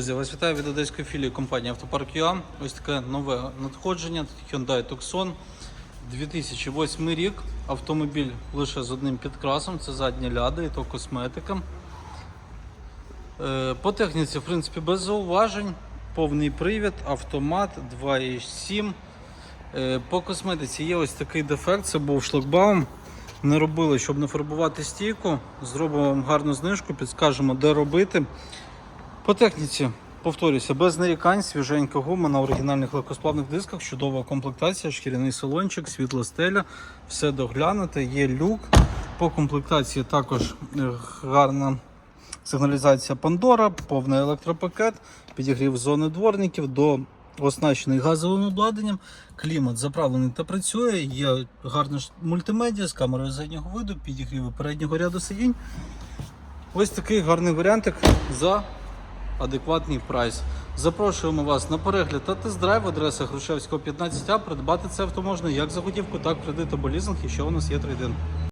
Друзі, вас вітаю від одеської філії компанії Автопарк ЮА. Ось таке нове надходження. Hyundai Tucson. 2008 рік. Автомобіль лише з одним підкрасом. Це задня ляда і то косметика. Е, По техніці, в принципі, без зауважень. Повний привід, автомат 2.7. Е, По косметиці є ось такий дефект. Це був шлагбаум. Не робили, щоб не фарбувати стійку. Зробимо вам гарну знижку, підскажемо, де робити. По техніці, повторюся, без нарікань, свіженька гума на оригінальних легкосплавних дисках, чудова комплектація, шкіряний салончик, світла стеля, все доглянуте, є люк. По комплектації також е, гарна сигналізація Pandora, повний електропакет, підігрів зони дворників до оснащений газовим обладнанням, клімат заправлений та працює, є гарна мультимедіа з камерою заднього виду, підігріви переднього ряду сидінь. Ось такий гарний варіантик за адекватний прайс. Запрошуємо вас на перегляд та тест-драйв адреса Грушевського 15А. Придбати це авто можна як за готівку, так кредит або лізинг, Що у нас є трейдинг.